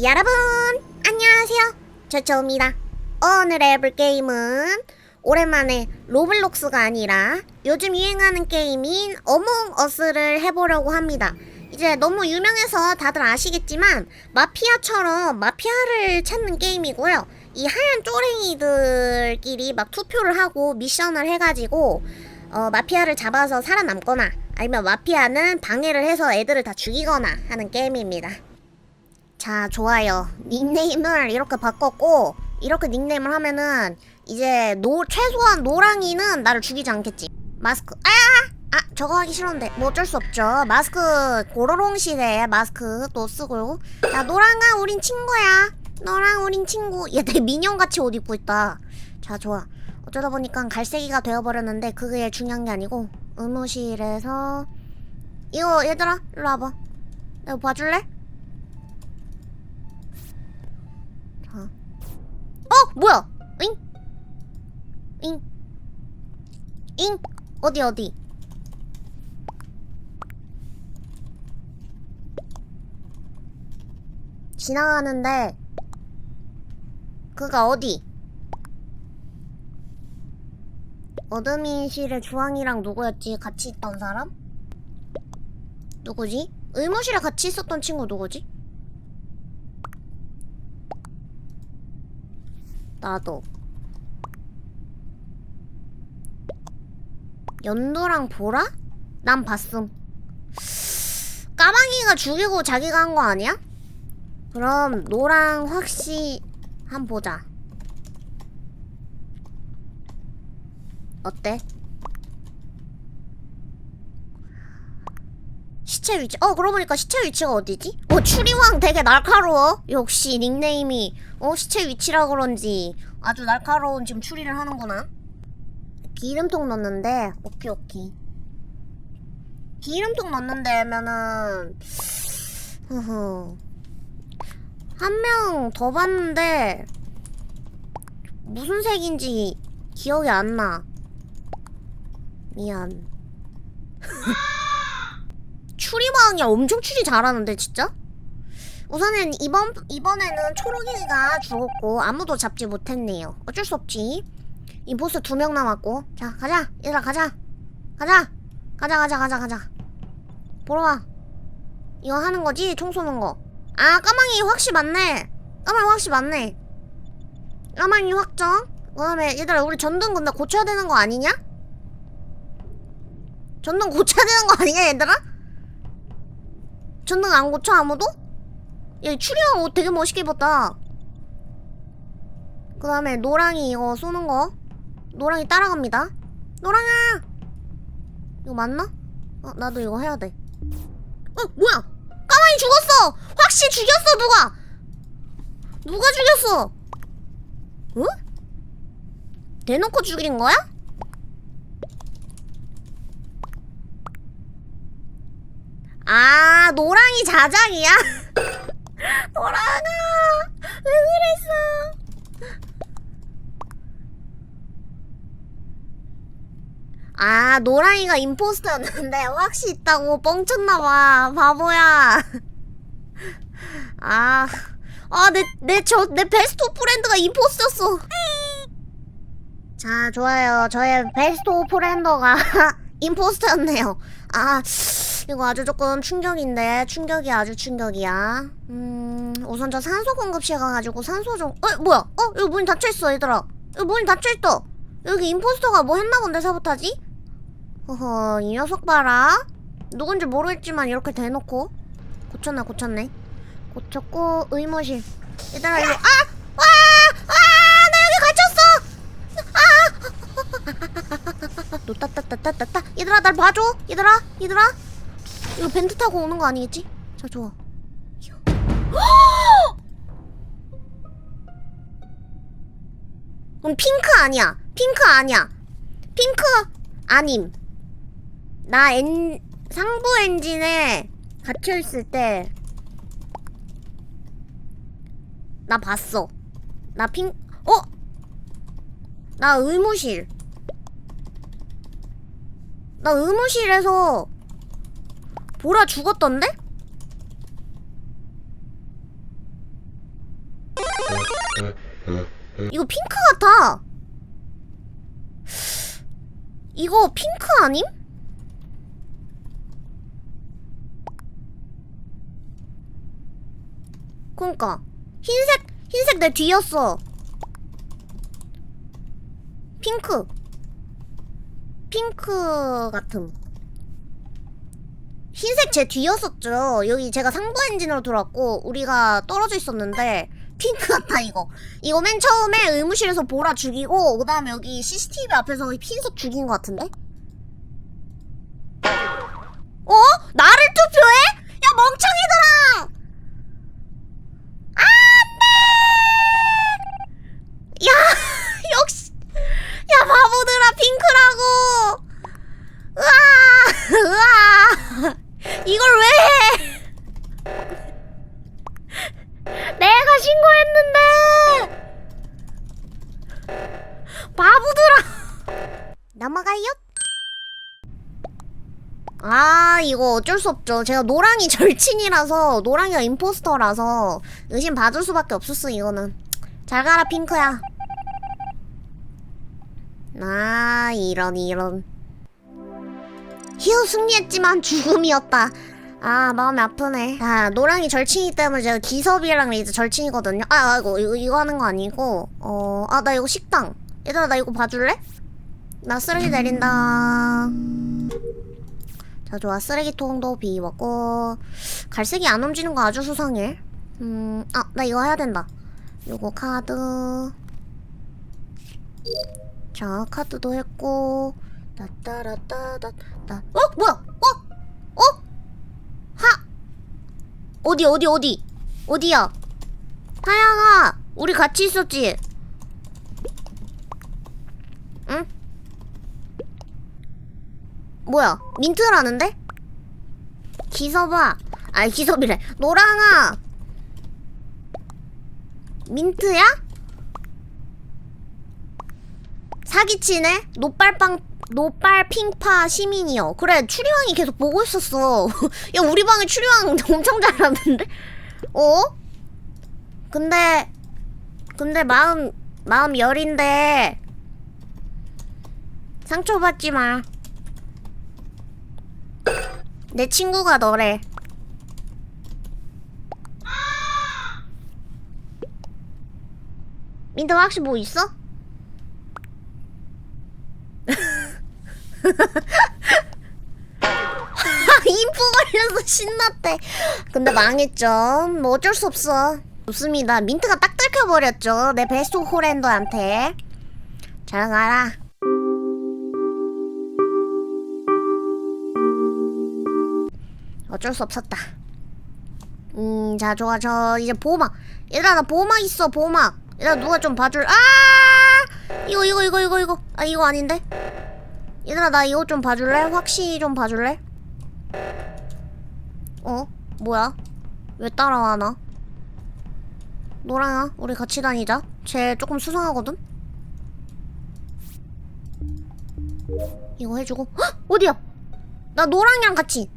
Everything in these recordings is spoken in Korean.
여러분 안녕하세요. 저초입니다. 오늘 해볼 게임은 오랜만에 로블록스가 아니라 요즘 유행하는 게임인 어몽어스를 해보려고 합니다. 이제 너무 유명해서 다들 아시겠지만 마피아처럼 마피아를 찾는 게임이고요. 이 하얀 쪼랭이들끼리 막 투표를 하고 미션을 해가지고 어, 마피아를 잡아서 살아남거나 아니면 마피아는 방해를 해서 애들을 다 죽이거나 하는 게임입니다 자, 좋아요. 닉네임을 이렇게 바꿨고, 이렇게 닉네임을 하면은, 이제, 노, 최소한 노랑이는 나를 죽이지 않겠지. 마스크, 아! 아, 저거 하기 싫은데. 뭐 어쩔 수 없죠. 마스크, 고로롱 시대에 마스크 또 쓰고. 자, 노랑아, 우린 친구야. 너랑 우린 친구. 얘 되게 민영같이 옷 입고 있다. 자, 좋아. 어쩌다 보니까 갈색이가 되어버렸는데, 그게 중요한 게 아니고, 의무실에서, 이거, 얘들아, 일로 와봐. 이거 봐줄래? 어 뭐야 잉? 잉? 잉? 어디 어디? 지나가는데 그가 어디? 어드민실에 주황이랑 누구였지? 같이 있던 사람? 누구지? 의무실에 같이 있었던 친구 누구지? 나도. 연두랑 보라? 난 봤음. 까마귀가 죽이고 자기가 한 거 아니야? 그럼 노랑 확시 한 보자. 어때? 시체 위치. 어, 그러고 보니까 시체 위치가 어디지? 어, 추리왕 되게 날카로워. 역시 닉네임이 어, 시체 위치라 그런지 아주 날카로운 지금 추리를 하는구나. 기름통 넣는데 오케이 오케이. 기름통 넣는데면은 흐흐 한 명 더 봤는데 무슨 색인지 기억이 안 나. 미안. 추리왕이 엄청 추리 잘하는데 진짜? 우선은 이번 이번에는 초록이가 죽었고 아무도 잡지 못했네요. 어쩔 수 없지. 이 보스 두 명 남았고 자 가자 얘들아 가자 가자 가자 가자 가자 가자 보러 와. 이거 하는 거지 총 쏘는 거. 아 까망이 확실히 맞네. 까망이 확실히 맞네. 까망이 확정. 그다음에 얘들아 우리 전등 근데 고쳐야 되는 거 아니냐? 전등 고쳐야 되는 거 아니냐 얘들아? 전등 안 고쳐 아무도? 야 추리왕 옷 되게 멋있게 입었다. 그 다음에 노랑이 이거 쏘는 거. 노랑이 따라갑니다. 노랑아! 이거 맞나? 어 나도 이거 해야 돼. 어 뭐야? 까마귀 죽었어! 확실히 죽였어 누가? 누가 죽였어? 응? 대놓고 죽인 거야? 아 노랑이 자작이야? 노랑아 왜 그랬어? 아 노랑이가 임포스터였는데 확실히 있다고 뻥쳤나봐. 바보야. 아아내내 저내 베스트 프렌드가 임포스터였어. 자 좋아요. 저의 베스트 프렌더가 임포스터였네요. 아 이거 아주 조금 충격인데 충격이 아주 충격이야. 음 우선 저 산소 공급실 가가지고 산소 좀. 어 뭐야? 어 여기 문이 닫혀 있어 얘들아. 여기 문이 닫혀 있어. 여기 임포스터가 뭐 했나 본데 사보타지? 허허 이 녀석 봐라. 누군지 모르겠지만 이렇게 대놓고 고쳤네 고쳤네. 고쳤고 의무실. 얘들아 이거 아! 와! 아! 나 여기 갇혔어! 아! 노따따따따따따 얘들아 날 봐줘 얘들아 얘들아 이거 벤트 타고 오는 거 아니겠지? 자 좋아. 그럼 핑크 아니야. 핑크 아니야. 핑크 아님. 나 엔, 상부 엔진에 갇혀있을 때 나 봤어. 나 핑.. 어? 나 의무실. 나 의무실에서 보라 죽었던데? 이거 핑크 같아. 이거 핑크 아님? 그니까 흰색 흰색 내 뒤였어. 핑크. 핑크 같음. 흰색 제 뒤였었죠. 여기 제가 상부 엔진으로 돌았고 우리가 떨어져 있었는데 핑크 같아 이거. 이거 맨 처음에 의무실에서 보라 죽이고 그다음에 여기 CCTV 앞에서 흰색 죽인 것 같은데? 어? 나를 투표해? 야 멍청이들 아, 이거 어쩔 수 없죠. 제가 노랑이 절친이라서, 노랑이가 임포스터라서, 의심 받을 수밖에 없었어, 이거는. 잘 가라, 핑크야. 아, 이런, 이런. 휴, 승리했지만 죽음이었다. 아, 마음이 아프네. 아, 노랑이 절친이기 때문에 제가 기섭이랑 이제 절친이거든요. 아, 아이고, 이거, 이거 하는 거 아니고, 어, 아, 나 이거 식당. 얘들아, 나 이거 봐줄래? 나 쓰레기 내린다. 자, 좋아. 쓰레기통도 비웠고, 갈색이 안 움직이는 거 아주 수상해. 음, 아, 나 이거 해야 된다. 요거 카드. 자, 카드도 했고, 따따라따따, 따. 어? 뭐야? 어? 어? 하! 어디, 어디, 어디? 어디야? 하양아, 우리 같이 있었지? 뭐야? 민트라는데? 기섭아. 아니, 기섭이래. 노랑아. 민트야? 사기치네? 노빨빵, 노빨 핑파 시민이요. 그래, 추리왕이 계속 보고 있었어. 야, 우리 방에 추리왕 엄청 잘하는데? 어? 근데, 근데 마음, 마음 열인데, 상처받지 마. 내 친구가 너래. 민트 혹시 뭐 있어? 인포 걸려서 신났대. 근데 망했죠. 뭐 어쩔 수 없어. 좋습니다. 민트가 딱 들켜버렸죠. 내 베스트 호랜더한테. 잘 가라. 어쩔 수 없었다. 음, 자, 좋아. 저 이제 보호막. 얘들아, 나 보호막 있어. 보호막. 얘들아, 누가 좀 봐줄. 아! 이거, 이거, 이거, 이거, 이거. 아, 이거 아닌데? 얘들아, 나 이거 좀 봐줄래? 확실히 좀 봐줄래? 어? 뭐야? 왜 따라와, 나? 노랑아, 우리 같이 다니자. 쟤 조금 수상하거든? 이거 해주고. 헉! 어디야? 나 노랑이랑 같이.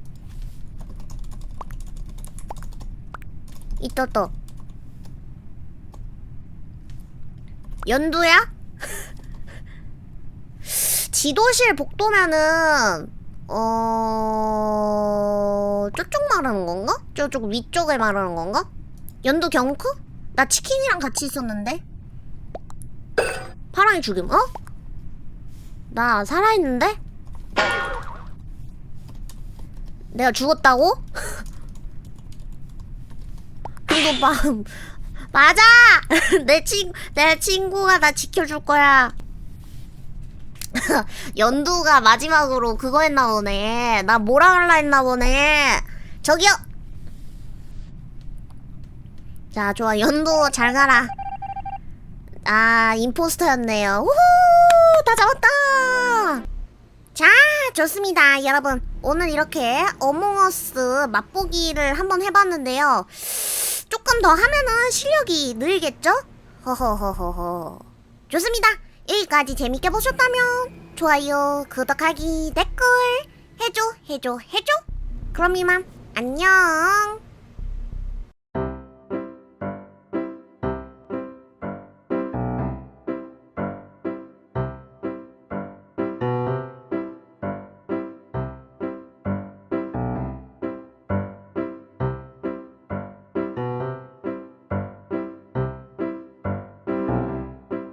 또 연두야? 지도실 복도면은 어 저쪽 말하는 건가? 저쪽 위쪽에 말하는 건가? 연두 경크? 나 치킨이랑 같이 있었는데 파랑이 죽임 어? 나 살아있는데? 내가 죽었다고? 이거 봐. 맞아! 내 친, 내 친구가 나 지켜줄 거야. 연두가 마지막으로 그거 했나 보네. 나 뭐라 할라 했나 보네. 저기요! 자, 좋아. 연두 잘 가라. 아, 임포스터였네요. 우후! 다 잡았다! 자, 좋습니다. 여러분. 오늘 이렇게 어몽어스 맛보기를 한번 해봤는데요. 조금 더 하면은 실력이 늘겠죠? 허허허허허. 좋습니다. 여기까지 재밌게 보셨다면 좋아요, 구독하기, 댓글 해줘, 해줘, 해줘. 그럼 이만 안녕.